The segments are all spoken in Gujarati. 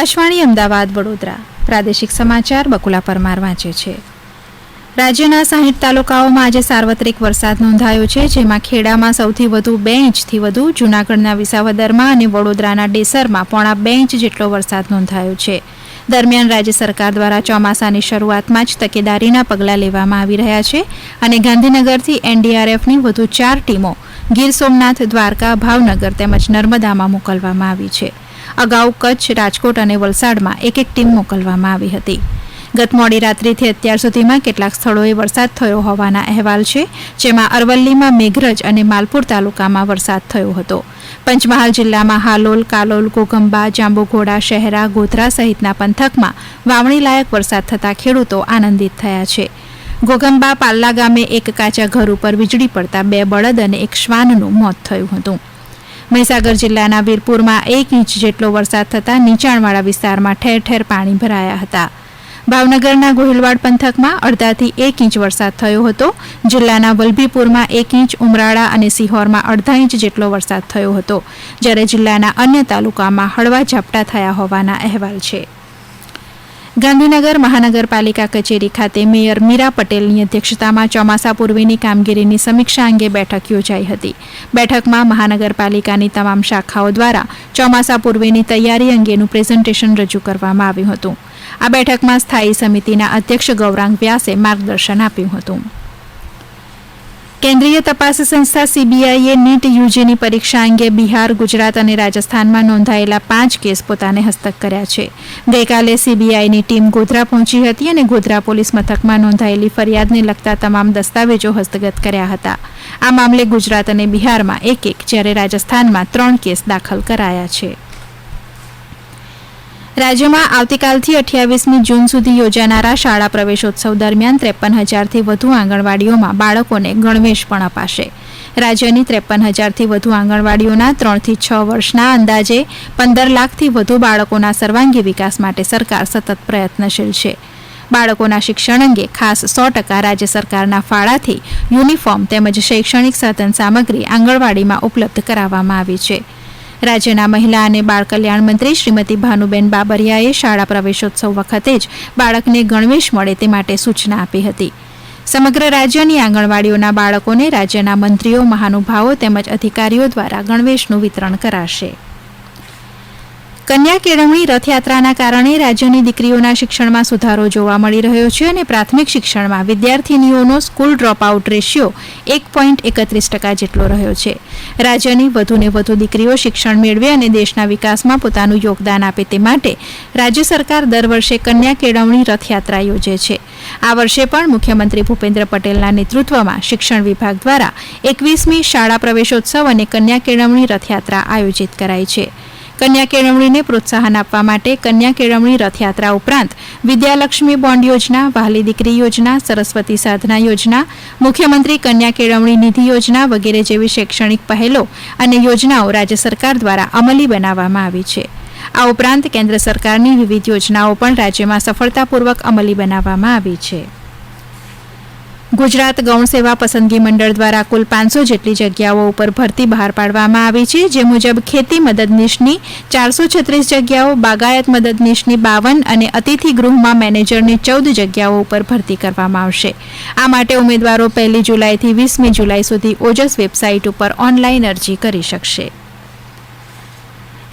આકાશવાણી અમદાવાદ વડોદરા. પ્રાદેશિક સમાચાર બકુલા પરમાર વાંચે છે. રાજ્યના સાહીઠ તાલુકાઓમાં આજે સાર્વત્રિક વરસાદ નોંધાયો છે, જેમાં ખેડામાં સૌથી વધુ બે ઇંચથી વધુ, જૂનાગઢના વિસાવદરમાં અને વડોદરાના ડેસરમાં પોણા બે ઇંચ જેટલો વરસાદ નોંધાયો છે. દરમિયાન રાજ્ય સરકાર દ્વારા ચોમાસાની શરૂઆતમાં જ તકેદારીના પગલાં લેવામાં આવી રહ્યા છે અને ગાંધીનગરથી એનડીઆરએફની વધુ ચાર ટીમો ગીર સોમનાથ, દ્વારકા, ભાવનગર તેમજ નર્મદામાં મોકલવામાં આવી છે. અગાઉ કચ્છ, રાજકોટ અને વલસાડમાં એક એક ટીમ મોકલવામાં આવી હતી. ગત મોડી રાત્રિથી અત્યાર સુધીમાં કેટલાક સ્થળોએ વરસાદ થયો હોવાના અહેવાલ છે, જેમાં અરવલ્લીમાં મેઘરજ અને માલપુર તાલુકામાં વરસાદ થયો હતો. પંચમહાલ જિલ્લામાં હાલોલ, કાલોલ કોગંબા જાંબુઘોડા શહેરા, ગોધરા સહિતના પંથકમાં વાવણી લાયક વરસાદ થતાં ખેડૂતો આનંદિત થયા છે. ગોગંબા પાલ્લા ગામે એક કાચા ઘર ઉપર વીજળી પડતા બે બળદ અને એક શ્વાનનું મોત થયું હતું. મહીસાગર જિલ્લાના વીરપુરમાં એક ઇંચ જેટલો વરસાદ થતાં નીચાણવાળા વિસ્તારમાં ઠેર ઠેર પાણી ભરાયા હતા. ભાવનગરના ગોહિલવાડ પંથકમાં અડધાથી એક ઇંચ વરસાદ થયો હતો. જિલ્લાના વલભીપુરમાં એક ઇંચ, ઉમરાળા અને સિહોરમાં અડધા ઇંચ જેટલો વરસાદ થયો હતો, જ્યારે જિલ્લાના અન્ય તાલુકામાં હળવા ઝાપટા થયા હોવાના અહેવાલ છે. ગાંધીનગર મહાનગરપાલિકા કચેરી ખાતે મેયર મીરા પટેલની અધ્યક્ષતામાં ચોમાસા પૂર્વેની કામગીરીની સમીક્ષા અંગે બેઠક યોજાઈ હતી. બેઠકમાં મહાનગરપાલિકાની તમામ શાખાઓ દ્વારા ચોમાસા પૂર્વેની તૈયારી અંગેનું પ્રેઝન્ટેશન રજૂ કરવામાં આવ્યું હતું. આ બેઠકમાં સ્થાયી સમિતિના અધ્યક્ષ ગૌરાંગ વ્યાસે માર્ગદર્શન આપ્યું હતું. કેન્દ્રીય તપાસ સંસ્થા સીબીઆઈએ નીટ યુજીની પરીક્ષા અંગે બિહાર, ગુજરાત અને રાજસ્થાનમાં નોંધાયેલા પાંચ કેસ પોતાને હસ્તક કર્યા છે. ગઈકાલે સીબીઆઈની ટીમ ગોધરા પહોંચી હતી અને ગોધરા પોલીસ મથકમાં નોંધાયેલી ફરિયાદને લગતા તમામ દસ્તાવેજો હસ્તગત કર્યા હતા. આ મામલે ગુજરાત અને બિહારમાં એક એક જ્યારે રાજસ્થાનમાં ત્રણ કેસ દાખલ કરાયા છે. રાજ્યમાં આવતીકાલથી અઠ્યાવીસમી જૂન સુધી યોજાનારા શાળા પ્રવેશોત્સવ દરમિયાન ત્રેપન હજારથી વધુ આંગણવાડીઓમાં બાળકોને ગણવેશ પણ અપાશે. રાજ્યની ત્રેપન હજારથી વધુ આંગણવાડીઓના ત્રણથી છ વર્ષના અંદાજે પંદર લાખથી વધુ બાળકોના સર્વાંગી વિકાસ માટે સરકાર સતત પ્રયત્નશીલ છે. બાળકોના શિક્ષણ અંગે ખાસ સો ટકા રાજ્ય સરકારના ફાળાથી યુનિફોર્મ તેમજ શૈક્ષણિક સાધન સામગ્રી આંગણવાડીમાં ઉપલબ્ધ કરાવવામાં આવી છે. રાજ્યના મહિલા અને બાળ કલ્યાણ મંત્રી શ્રીમતી ભાનુબેન બાબરિયાએ શાળા પ્રવેશોત્સવ વખતે જ બાળકને ગણવેશ મળે તે માટે સૂચના આપી હતી. સમગ્ર રાજ્યની આંગણવાડીઓના બાળકોને રાજ્યના મંત્રીઓ, મહાનુભાવો તેમજ અધિકારીઓ દ્વારા ગણવેશનું વિતરણ કરાશે. કન્યા કેળવણી રથયાત્રાના કારણે રાજ્યની દીકરીઓના શિક્ષણમાં સુધારો જોવા મળી રહ્યો છે અને પ્રાથમિક શિક્ષણમાં વિદ્યાર્થીનીઓનો સ્કૂલ ડ્રોપ આઉટ રેશિયો એક પોઈન્ટ એકત્રીસ ટકા જેટલો રહ્યો છે. રાજ્યની વધુને વધુ દીકરીઓ શિક્ષણ મેળવે અને દેશના વિકાસમાં પોતાનું યોગદાન આપે તે માટે રાજ્ય સરકાર દર વર્ષે કન્યા કેળવણી રથયાત્રા યોજે છે. આ વર્ષે પણ મુખ્યમંત્રી ભૂપેન્દ્ર પટેલના નેતૃત્વમાં શિક્ષણ વિભાગ દ્વારા એકવીસમી શાળા પ્રવેશોત્સવ અને કન્યા કેળવણી રથયાત્રા આયોજિત કરાઈ છે. કન્યા કેળવણીને પ્રોત્સાહન આપવા માટે કન્યા કેળવણી રથયાત્રા ઉપરાંત વિદ્યાલક્ષ્મી બોન્ડ યોજના, વહાલી દીકરી યોજના, સરસ્વતી સાધના યોજના, મુખ્યમંત્રી કન્યા કેળવણી નિધિ યોજના વગેરે જેવી શૈક્ષણિક પહેલો અને યોજનાઓ રાજ્ય સરકાર દ્વારા અમલી બનાવવામાં આવી છે. આ ઉપરાંત કેન્દ્ર સરકારની વિવિધ યોજનાઓ પણ રાજ્યમાં સફળતાપૂર્વક અમલી બનાવવામાં આવી છે. ગુજરાત ગૌણ સેવા પસંદગી મંડળ દ્વારા કુલ પાંચસો જેટલી જગ્યાઓ ઉપર ભરતી બહાર પાડવામાં આવી છે, જે મુજબ ખેતી મદદનીશની ચારસો છત્રીસ જગ્યાઓ, બાગાયત મદદનીશની બાવન અને અતિથિ ગૃહમાં મેનેજરની ચૌદ જગ્યાઓ ઉપર ભરતી કરવામાં આવશે. આ માટે ઉમેદવારો પહેલી જુલાઈથી વીસમી જુલાઈ સુધી ઓજસ વેબસાઇટ ઉપર ઓનલાઈન અરજી કરી શકશે.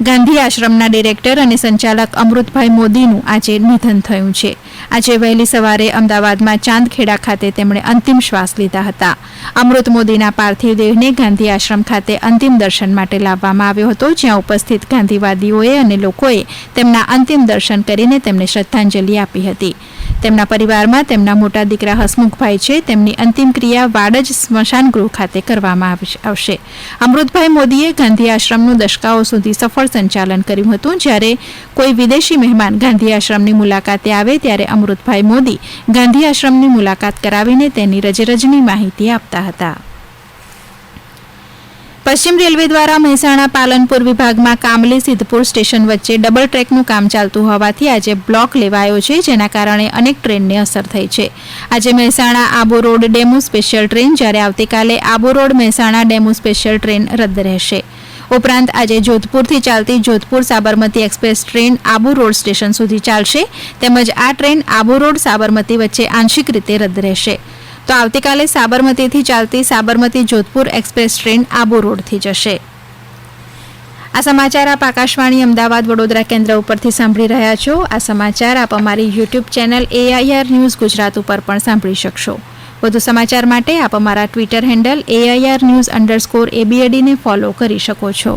ગાંધી આશ્રમના ડિરેક્ટર અને સંચાલક અમૃતભાઈ મોદીનું આજે નિધન થયું છે. આજે વહેલી સવારે અમદાવાદમાં ચાંદખેડા ખાતે તેમણે અંતિમ શ્વાસ લીધા હતા. અમૃત મોદીના પાર્થિવ દેહને ગાંધી આશ્રમ ખાતે અંતિમ દર્શન માટે લાવવામાં આવ્યો હતો, જ્યાં ઉપસ્થિત ગાંધીવાદીઓએ અને લોકોએ તેમના અંતિમ દર્શન કરીને તેમને શ્રદ્ધાંજલિ આપી હતી. તેમના પરિવારમાં તેમના મોટા દીકરા હસમુખભાઈ છે. તેમની અંતિમ ક્રિયા વાડજ સ્મશાન ગૃહ ખાતે કરવામાં આવ- આવશે. અમૃતભાઈ મોદીએ ગાંધી આશ્રમનું દશકાઓ સુધી સફળ સંચાલન કર્યું હતું. જ્યારે કોઈ વિદેશી મહેમાન ગાંધી આશ્રમની મુલાકાતે આવે ત્યારે અમૃતભાઈ મોદી ગાંધી આશ્રમની મુલાકાત કરાવીને તેની રજરજની માહિતી આપતા હતા. પશ્ચિમ રેલવે દ્વારા મહેસાણા પાલનપુર વિભાગમાં કામલી સિદ્ધપુર સ્ટેશન વચ્ચે ડબલ ટ્રેકનું કામ ચાલતું હોવાથી આજે બ્લોક લેવાયો છે, જેના કારણે અનેક ટ્રેનને અસર થઈ છે. આજે Mehsana Abu Road DEMU special train, જ્યારે આવતીકાલે Abu Road Mehsana DEMU special train રદ રહેશે. ઉપરાંત આજે જોધપુરથી ચાલતી Jodhpur Sabarmati express train Abu Road station સુધી ચાલશે, તેમજ આ ટ્રેન આબુ રોડ સાબરમતી વચ્ચે આંશિક રીતે રદ રહેશે. તો આવતીકાલે સાબરમતીથી ચાલતી સાબરમતી જોધપુર એક્સપ્રેસ ટ્રેન આબુ રોડથી જશે. આ સમાચાર આપ આકાશવાણી અમદાવાદ વડોદરા કેન્દ્ર ઉપરથી સાંભળી રહ્યા છો. આ સમાચાર આપ અમારી YouTube channel AIR news Gujarat ઉપર પણ સાંભળી શકશો. વધુ સમાચાર માટે આપ અમારા Twitter handle AIR news underscore એબીએડીને follow કરી શકો છો.